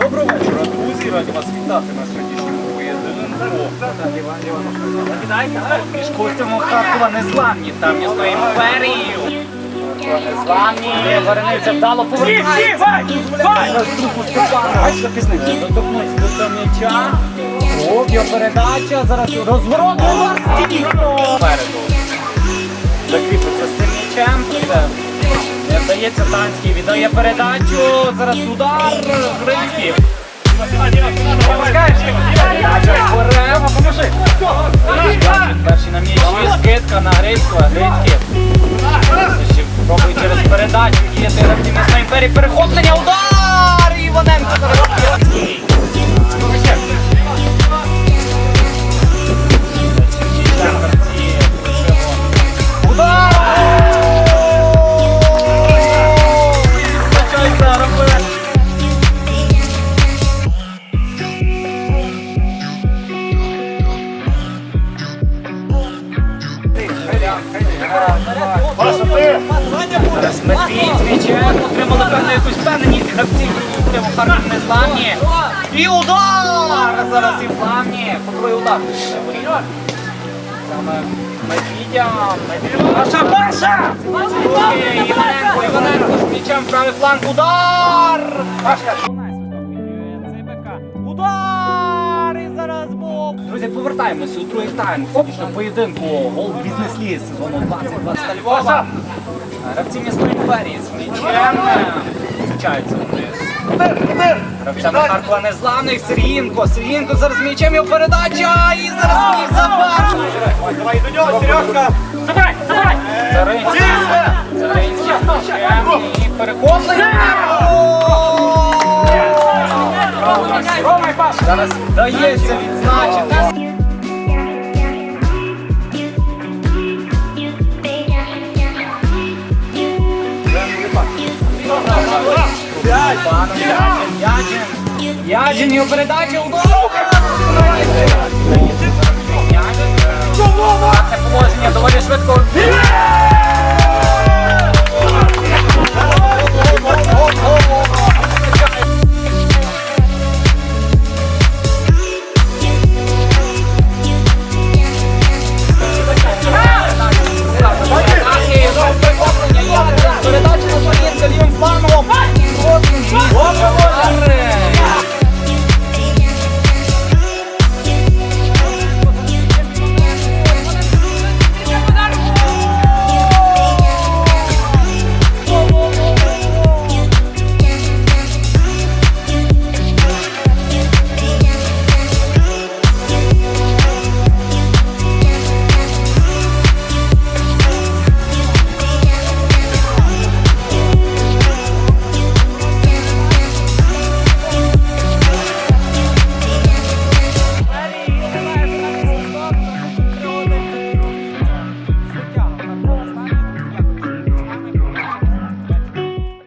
Доброго вечора, друзі! Раді вас вітати на сьогоднішньому поєдинку. Костем Харкова незламні та м'ясною імперією. Незламні, Варениця вдало повертається. Дозволяє на струху Степана. Доторкнувся до цього м'яча. Передача. Зараз розворот. Попереду. Закріпиться з цим м'ячем. Не Танський, віддає передачу. Зараз удар. Гринський. Перший на м'ячі, скидка на Грицького, Грицький. Пробує через передачу діяти на снайпері. Перехоплення, удар! Іваненко. Зараз Медвідь отримали певну якусь впевненість гравців Харків незламні. І удар! Зараз і зламні. Котрий удар? Саме Медвідя. Медвідя. Паша! Іваненко, Іваненко з м'ячем правий фланг. Удар! Пашка. Друзі, повертаємося у другий тайм сьогоднішнього поєдинку Гол бізнес ліс сезону 2020 Львова. Гравці міста імперії з м'ячем зустрічаються вниз. Гравцями Харкова незламних Сергієнко. Сергієнко зараз з м'ячем його передача і зараз міг забар. Давай до нього, Сережка! Забирай, забирай! Заринський. Заринський з м'ячем і перехоплення. Зараз дається відзначити. я не Яджин. Яджин, його передача, у Яджин.